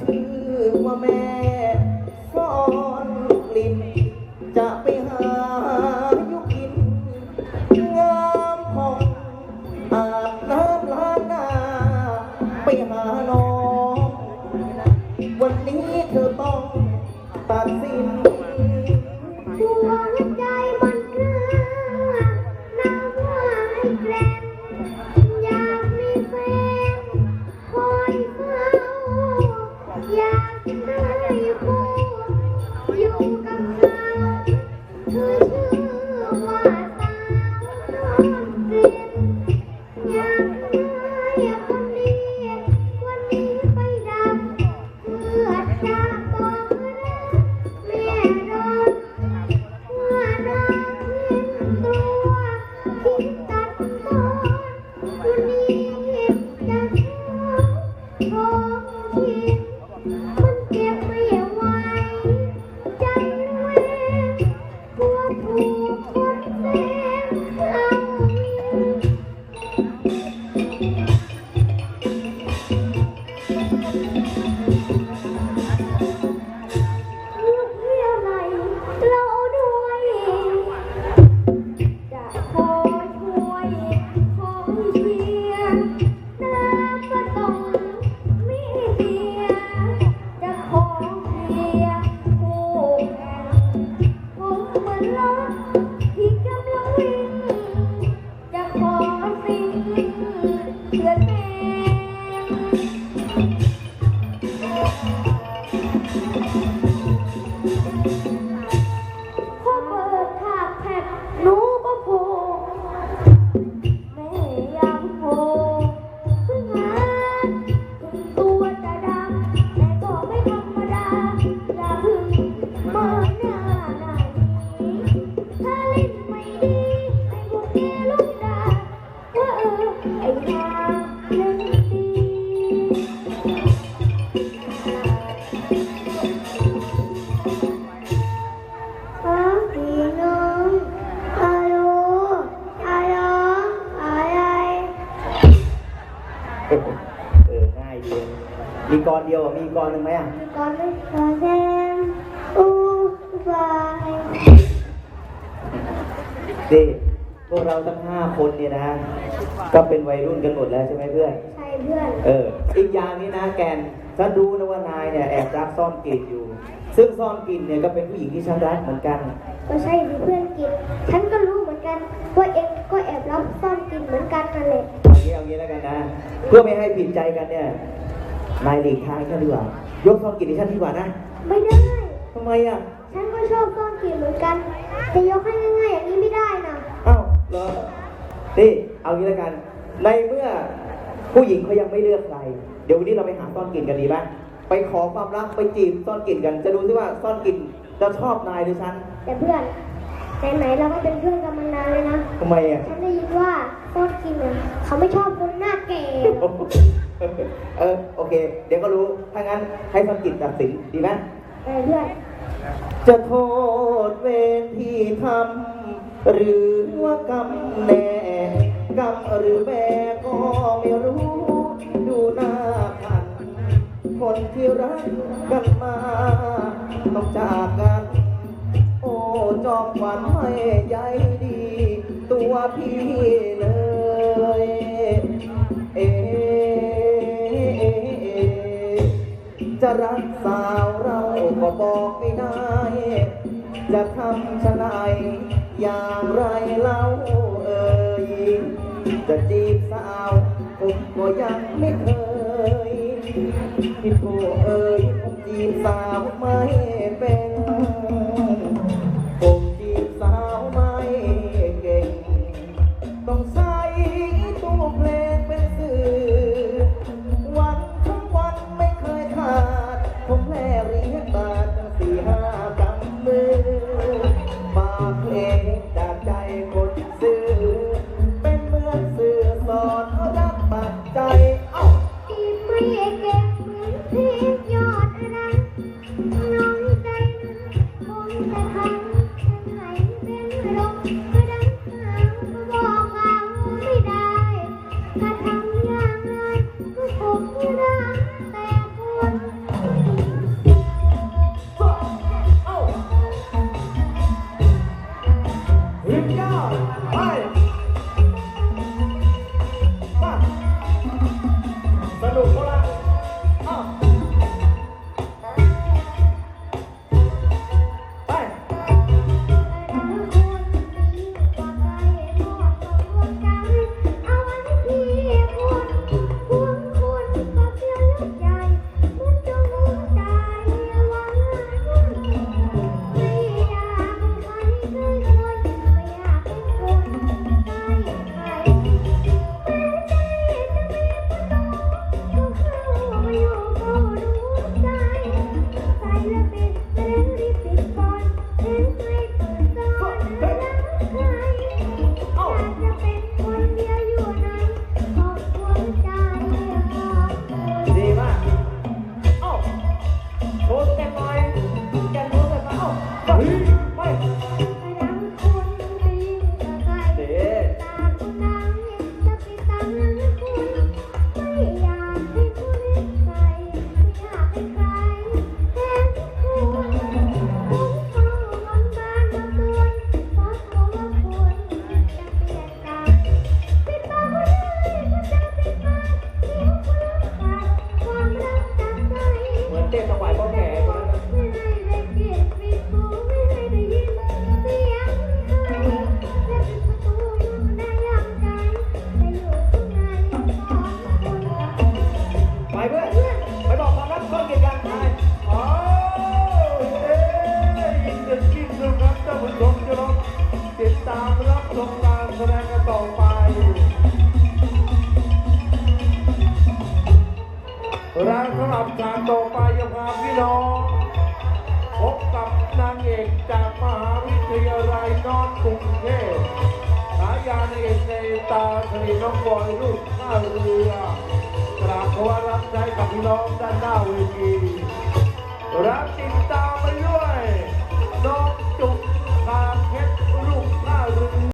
ชื่อว่าแม่ซ้อนกลิ่นจะไปหายุกินงามของอาบน้ำล้างหน้าไปหาน้อง วันนี้เธอต้องตัดสิน 听。ายดีมีกรเดียวอะมีกรหนึ่งไหมอะก่อนไม่ขอแซมอูบายดิพวกเราทั้งห้าคนเนี่ยนะ ก็เป็นวัยรุ่นกันหมดแล้วใช่ไหมเพื่อน ใช่เพื่อนเออ อีกอย่างนี้นะแกนฉันรู้นะว่านายเนี่ยแอบรักซ่อนกลิ่นอยู่ ซึ่งซ่อนกลิ่นเนี่ยก็เป็นผู้หญิงที่ฉันรักเหมือนกัน ก็ใช่สิเพื่อนกินฉันก็รู้เหมือนกันว่าเองก็แอบรับซ่อนกินเหมือนกันนั่นแหละเอา งี้เอางี้แล้วกันนะ เพื่อไม่ให้ผิดใจกันเนี่ย นายหลีกทางฉันดีกว่า ยกซ่อนกลิ่นให้ฉันดีกว่านะ ไม่ได้ ทำไมอะ ฉันก็ชอบซ่อนกินเหมือนกันแต่ยกให้ง่ายๆอย่างนี้ไม่ได้นะเอ้าเหรอนี่เอางี้แล้วกัน ในเมื่อผู้หญิงเขายังไม่เลือกใคร เดี๋ยววันนี้เราไปหาซ่อนกลิ่นกันดีไหมไปขอความรักไปจีบซ่อนกลิ่นกัน จะดูซิว่าซ่อนกลิ่นจะชอบนายหรือฉัน แต่เพื่อนไหนๆเราก็เป็นเพื่อนกันมานานเลยนะทำไมอะฉันได้ยิน ว่าซ่อนกินเนี่ยเขาไม่ชอบคนหน้าแก่เออโอเค เดี๋ยวก็รู้ ถ้างั้นให้ซ่อนกลิ่นตัดสินดีไหมแต่เพื่อนจะโทษเวรที่ทำหรือว่ากรรมแน่กรรมหรือแม่ก็ไม่รู้ ดูหน้าพัน คนที่รักกันมาต้องจากกัน โอ้จอมขวัญไม่ใยดี ตัวพี่เลยเอ๊ะเอเอจะรักสาวเราก็บอกไม่ได้ จะทำชะไหนอย่างไรเล่าเอ่ย จะจีบสาวผมก็ยังไม่เคยพี่โทเอ่ยผมจีบสาวไม่เป็น ต่อไปและสำหรับการต่อไปจะพาพี่น้อง พบกับนางเอกจากมหาวิทยาลัยนอนกรุงเทพฉายานเอกในตาทะเลน้องบอยลูกท่าเรือกราบขอรับใช้กับพี่น้องด้านหน้าเวทีรับติดตามไปด้วยน้อง